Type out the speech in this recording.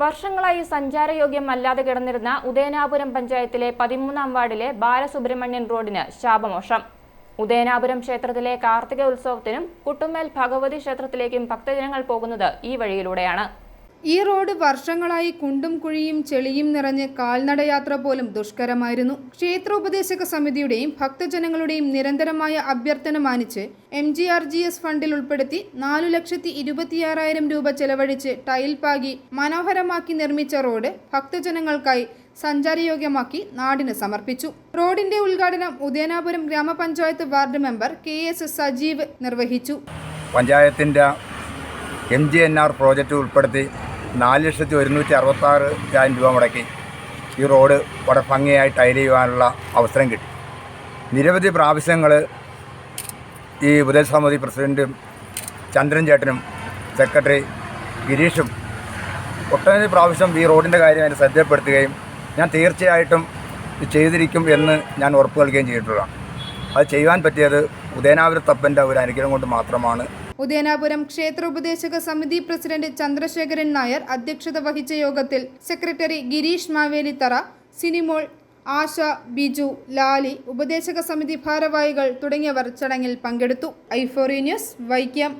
വർഷങ്ങളായി സഞ്ചാരയോഗ്യമല്ലാതെ കിടന്നിരുന്ന ഉദയനാപുരം പഞ്ചായത്തിലെ പതിമൂന്നാം വാർഡിലെ ബാലസുബ്രഹ്മണ്യൻ റോഡിന് ശാപമോഷം. ഉദയനാപുരം ക്ഷേത്രത്തിലെ കാർത്തിക ഉത്സവത്തിനും കുട്ടുമേൽ ഭഗവതി ക്ഷേത്രത്തിലേക്കും ഭക്തജനങ്ങൾ പോകുന്നത് ഈ വഴിയിലൂടെയാണ്. ഈ റോഡ് വർഷങ്ങളായി കുണ്ടും കുഴിയും ചെളിയും നിറഞ്ഞ് കാൽനടയാത്ര പോലും ദുഷ്കരമായിരുന്നു. ക്ഷേത്രോപദേശക സമിതിയുടെയും ഭക്തജനങ്ങളുടെയും നിരന്തരമായ അഭ്യർത്ഥന മാനിച്ച് M G R G S ഫണ്ടിൽ ഉൾപ്പെടുത്തി നാലു ലക്ഷത്തി ഇരുപത്തിയാറായിരം രൂപ ചെലവഴിച്ച് ടൈൽ പാകി മനോഹരമാക്കി നിർമ്മിച്ച റോഡ് ഭക്തജനങ്ങൾക്കായി സഞ്ചാരയോഗ്യമാക്കി നാടിന് സമർപ്പിച്ചു. റോഡിന്റെ ഉദ്ഘാടനം ഉദയനാപുരം ഗ്രാമപഞ്ചായത്ത് ward member K S Sajeev നിർവഹിച്ചു. പഞ്ചായത്തിന്റെ M G N R project ഉൾപ്പെടുത്തി നാല് ലക്ഷത്തി ഒരുന്നൂറ്റി അറുപത്താറ് ആയിരം രൂപ മുടക്കി ഈ റോഡ് വളരെ ഭംഗിയായി ടൈൽ ചെയ്യുവാനുള്ള അവസരം കിട്ടി. നിരവധി പ്രാവശ്യങ്ങൾ ഈ ഉപദേശസമിതി പ്രസിഡന്റും ചന്ദ്രൻ ചേട്ടനും സെക്രട്ടറി ഗിരീഷും ഒട്ടനവധി പ്രാവശ്യം ഈ റോഡിന്റെ കാര്യം എന്നെ ശ്രദ്ധപ്പെടുത്തുകയും ഞാൻ തീർച്ചയായിട്ടും ചെയ്തിരിക്കും എന്ന് ഞാൻ ഉറപ്പ് നൽകുകയും ചെയ്തിട്ടുള്ളതാണ്. അത് ചെയ്യുവാൻ പറ്റിയത് ഉദയനാപുരത്തപ്പന്റെ ഒരു അനുഗ്രഹം കൊണ്ട് മാത്രമാണ് ഉദയനാപുരം ക്ഷേത്രോപദേശക സമിതി പ്രസിഡന്റ് ചന്ദ്രശേഖരൻ നായർ അധ്യക്ഷത വഹിച്ച യോഗത്തിൽ സെക്രട്ടറി ഗിരീഷ് മാവേലിത്തറ സിനിമോൾ ആശ ബിജു ലാലി ഉപദേശക സമിതി ഭാരവാഹികൾ തുടങ്ങിയവർ ചടങ്ങിൽ പങ്കെടുത്തു. ഐഫോറി ന്യൂസ് വൈക്കം.